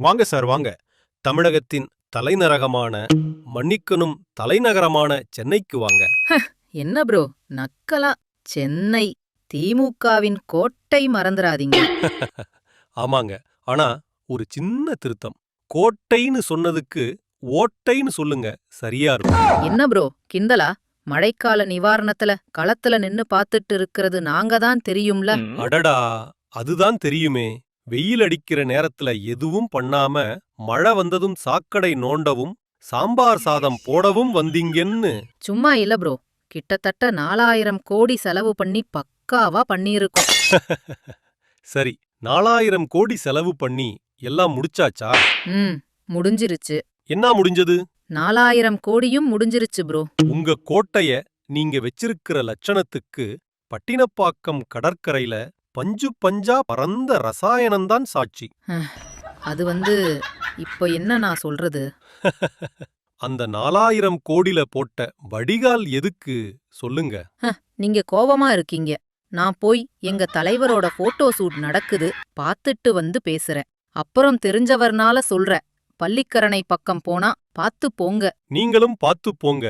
வாங்க சார் வாங்க. தமிழகத்தின் தலைநரகமான மன்னிக்கணும் தலைநகரமான சென்னைக்கு வாங்க. என்ன ப்ரோ? நக்கலா. சென்னை திமுகவின் கோட்டை மறந்துடாதீங்க ஆமாங்க. ஆனா ஒரு சின்ன திருத்தம். கோட்டைன்னு சொன்னதுக்கு ஓட்டைன்னு சொல்லுங்க. சரியா இருக்கும். என்ன ப்ரோ? கிண்டலா? மழைக்கால நிவாரணத்துல களத்துல நின்னு பாத்துட்டு இருக்கிறது நாங்க தான் தெரியும்ல. அடடா. அதுதான் தெரியுமே. வெயில் அடிக்கிற நேரத்துல எதுவும் பண்ணாம மழை வந்ததும் சாக்கடை நோண்டவும் சாம்பார் சாதம் போடவும் வந்தீங்கன்னு. சும்மா இல்ல ப்ரோ கிட்டத்தட்ட நாலாயிரம் கோடி செலவு பண்ணி பக்காவா பண்ணியிருக்கோம். சரி நாலாயிரம் கோடி செலவு பண்ணி எல்லாம் முடிச்சாச்சா? ம் முடிஞ்சிருச்சு. என்ன முடிஞ்சது? நாலாயிரம் கோடியும் முடிஞ்சிருச்சு ப்ரோ உங்க கோட்டைய நீங்க வச்சிருக்கிற லட்சணத்துக்கு பட்டினப்பாக்கம் கடற்கரையில பஞ்சு பஞ்சா பரந்த ரசாயனம்தான் சாட்சி. அது வந்து இப்போ என்ன நான் சொல்றது? அந்த நாலாயிரம் கோடில போட்ட வடிகால் எதுக்கு? சொல்லுங்க. நீங்க கோவமா இருக்கீங்க. நான் போய் எங்க தலைவரோட போட்டோ ஷூட் நடக்குது பாத்துட்டு வந்து பேசுறேன். அப்புறம் தெரிஞ்சவர்னால சொல்றேன். பள்ளிக்கரணை பக்கம் போனா பாத்து போங்க. நீங்களும் பார்த்து போங்க.